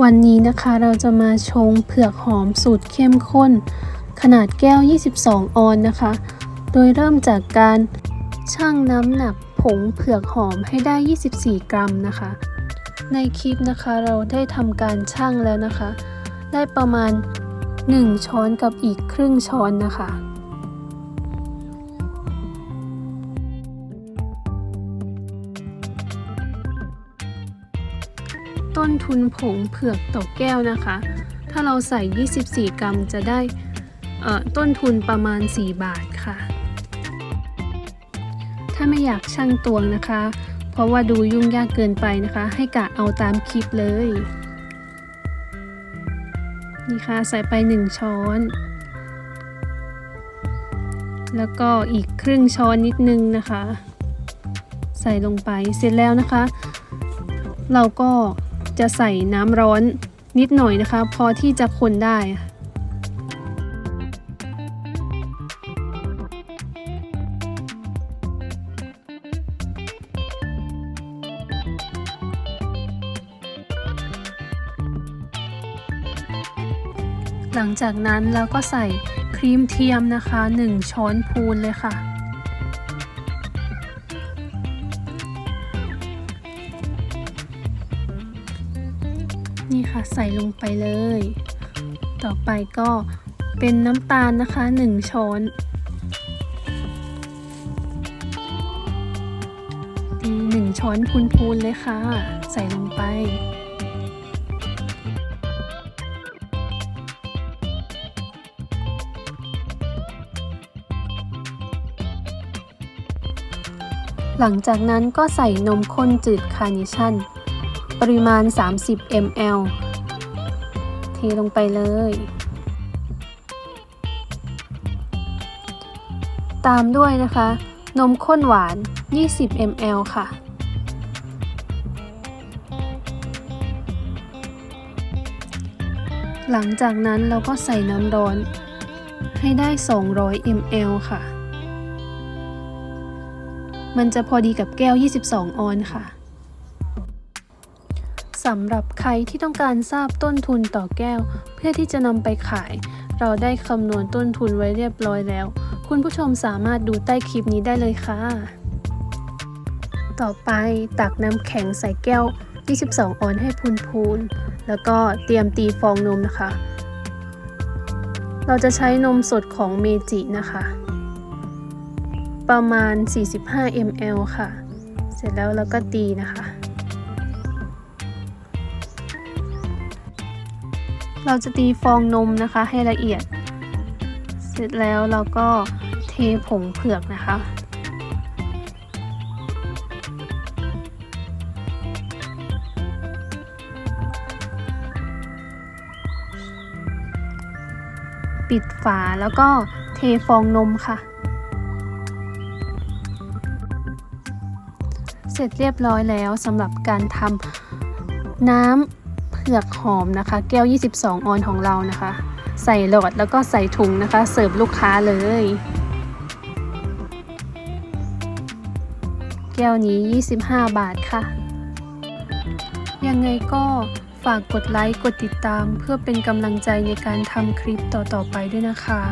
วันนี้นะคะเราจะมาชงเผือกหอมสูตรเข้มข้น ขนาดแก้ว 22 ออนนะคะ โดยเริ่มจากการชั่งน้ำหนักผงเผือกหอมให้ได้ 24 กรัมนะคะ ในคลิปนะคะเราได้ทำการชั่งแล้วนะคะ ได้ประมาณ 1 ช้อนกับอีกครึ่งช้อนนะคะ ต้นทุนผงเผือกต่อแก้วนะคะ ถ้าเราใส่ 24 กรัมจะได้ต้นทุนประมาณ 4 บาทค่ะ ถ้าไม่อยากชั่งตวงนะคะ เพราะว่าดูยุ่งยากเกินไปนะคะ ให้กะเอาตามคลิปเลย นี่ค่ะใส่ไป 1 ช้อน แล้วก็อีกครึ่งช้อนนิดนึงนะคะ ใส่ลงไปเสร็จแล้วนะคะ เราก็ จะใส่น้ำร้อนนิดหน่อยนะคะ พอที่จะคนได้หลังจากนั้นเราก็ใส่ครีมเทียมนะคะ 1 ช้อนพูนเลยค่ะ นี่ค่ะใส่ลงไปเลย ต่อไปก็เป็นน้ำตาลนะคะ 1 ช้อน ดีหนึ่งช้อนพูนๆเลยค่ะ ใส่ลงไปหลังจากนั้นก็ใส่นมข้นจืดคาร์เนชั่น ปริมาณ 30 ml เทลงไปเลย ตามด้วยนะคะ นมข้นหวาน 20 ml ค่ะ หลังจากนั้นเราก็ใส่น้ำร้อน ให้ได้ 200 ml ค่ะ มันจะพอดีกับแก้ว 22 ออนค่ะ สำหรับใครที่ต้องการทราบต้นทุนต่อแก้ว เพื่อที่จะนำไปขาย เราได้คำนวณต้นทุนไว้เรียบร้อยแล้ว คุณผู้ชมสามารถดูใต้คลิปนี้ได้เลยค่ะ ต่อไปตักน้ำแข็งใส่แก้ว 22 ออนให้พูนๆแล้วก็เตรียมตีฟองนมนะคะ เราจะใช้นมสดของเมจินะคะ ประมาณ 45 ml ค่ะ เสร็จแล้วเราก็ตีนะคะ เราจะตีฟองนมนะคะให้ละเอียด เสร็จแล้วเราก็เทผงเผือกนะคะ ปิดฝาแล้วก็เทฟองนมค่ะ เสร็จเรียบร้อยแล้วสำหรับการทำน้ำ เผือกหอมนะคะ แก้ว 22 ออนของเรานะคะ ใส่หลอดแล้วก็ใส่ถุงนะคะ เสิร์ฟลูกค้าเลย แก้วนี้ 25 บาทค่ะ ยังไงก็ฝากกดไลค์ กดติดตาม เพื่อเป็นกำลังใจในการทำคลิปต่อๆไปด้วยนะคะ